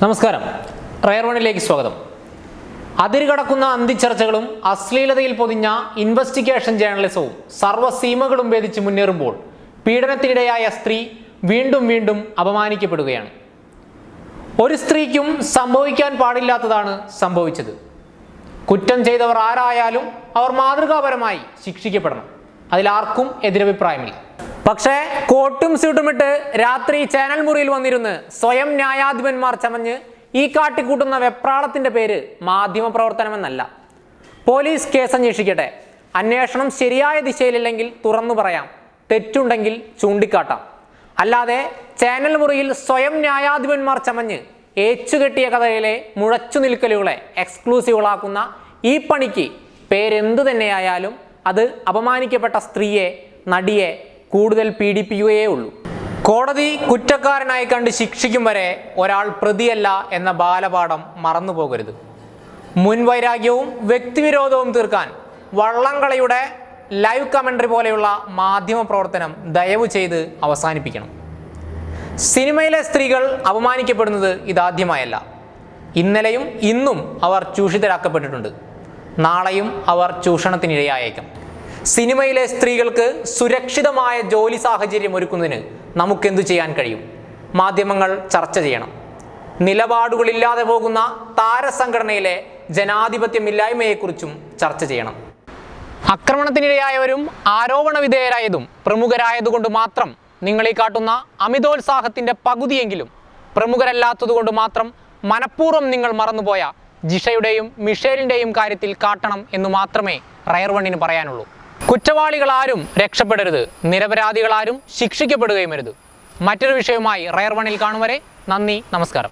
നമസ്കാരം. റയർ വണിലേക്ക് സ്വാഗതം. അതിരുകടക്കുന്ന അന്തിച്ചർച്ചകളും അശ്ലീലതയിൽ പൊതിഞ്ഞ ഇൻവെസ്റ്റിഗേഷൻ ജേർണലിസവും സർവസീമകളും ഭേദിച്ച് മുന്നേറുമ്പോൾ പീഡനത്തിനിടയായ സ്ത്രീ വീണ്ടും വീണ്ടും അപമാനിക്കപ്പെടുകയാണ്. ഒരു സ്ത്രീക്കും സംഭവിക്കാൻ പാടില്ലാത്തതാണ് സംഭവിച്ചത്. കുറ്റം ചെയ്തവർ ആരായാലും അവർ മാതൃകാപരമായി ശിക്ഷിക്കപ്പെടണം. അതിലാർക്കും എതിരഭിപ്രായമില്ല. പക്ഷേ കോട്ടും സ്യൂട്ടുമിട്ട് രാത്രി ചാനൽ മുറിയിൽ വന്നിരുന്ന് സ്വയം ന്യായാധിപന്മാർ ചമഞ്ഞ് ഈ കാട്ടിക്കൂട്ടുന്ന വെപ്രാളത്തിന്റെ പേര് മാധ്യമ പ്രവർത്തനമെന്നല്ല പോലീസ് കേസ് അന്വേഷിക്കട്ടെ. അന്വേഷണം ശരിയായ ദിശയിലില്ലെങ്കിൽ തുറന്നു പറയാം. തെറ്റുണ്ടെങ്കിൽ ചൂണ്ടിക്കാട്ടാം. അല്ലാതെ ചാനൽ മുറിയിൽ സ്വയം ന്യായാധിപന്മാർ ചമഞ്ഞ് ഏച്ചുകെട്ടിയ കഥയിലെ മുഴച്ചു നിൽക്കലുകളെ എക്സ്ക്ലൂസീവുകളാക്കുന്ന ഈ പണിക്ക് പേരെന്തു തന്നെയായാലും അത് അപമാനിക്കപ്പെട്ട സ്ത്രീയെ നടിയെ കൂടുതൽ പീഡിപ്പിക്കുകയേ ഉള്ളൂ. കോടതി കുറ്റക്കാരനായി കണ്ട് ശിക്ഷിക്കും വരെ ഒരാൾ പ്രതിയല്ല എന്ന ബാലപാഠം മറന്നു പോകരുത് മുൻവൈരാഗ്യവും വ്യക്തിവിരോധവും തീർക്കാൻ വള്ളംകളിയുടെ ലൈവ് കമന്ററി പോലെയുള്ള മാധ്യമ പ്രവർത്തനം ദയവ് ചെയ്ത് അവസാനിപ്പിക്കണം. സിനിമയിലെ സ്ത്രീകൾ അപമാനിക്കപ്പെടുന്നത് ഇതാദ്യമായല്ല. ഇന്നലെയും ഇന്നും അവർ ചൂഷിതരാക്കപ്പെട്ടിട്ടുണ്ട്. നാളെയും അവർ ചൂഷണത്തിനിരയായേക്കും. സിനിമയിലെ സ്ത്രീകൾക്ക് സുരക്ഷിതമായ ജോലി സാഹചര്യം ഒരുക്കുന്നതിന് നമുക്കെന്തു ചെയ്യാൻ കഴിയും? മാധ്യമങ്ങൾ ചർച്ച ചെയ്യണം. നിലപാടുകളില്ലാതെ പോകുന്ന താരസംഘടനയിലെ ജനാധിപത്യമില്ലായ്മയെക്കുറിച്ചും ചർച്ച ചെയ്യണം. ആക്രമണത്തിനിരയായവരും ആരോപണ വിധേയരായതും പ്രമുഖരായതുകൊണ്ട് മാത്രം നിങ്ങളീ കാട്ടുന്ന അമിതോത്സാഹത്തിന്റെ പകുതിയെങ്കിലും പ്രമുഖരല്ലാത്തതുകൊണ്ട് മാത്രം മനഃപൂർവം നിങ്ങൾ മറന്നുപോയ ജിഷയുടെയും മിഷേലിന്റെയും കാര്യത്തിൽ കാട്ടണം എന്ന് മാത്രമേ റയർവണ്ണിന് പറയാനുള്ളൂ. കുറ്റവാളികൾ ആരും രക്ഷപ്പെടരുത്. നിരപരാധികളാരും ശിക്ഷിക്കപ്പെടുകയും അരുത് മറ്റൊരു വിഷയവുമായി റയർ വണിൽ കാണും വരെ നന്ദി നമസ്കാരം.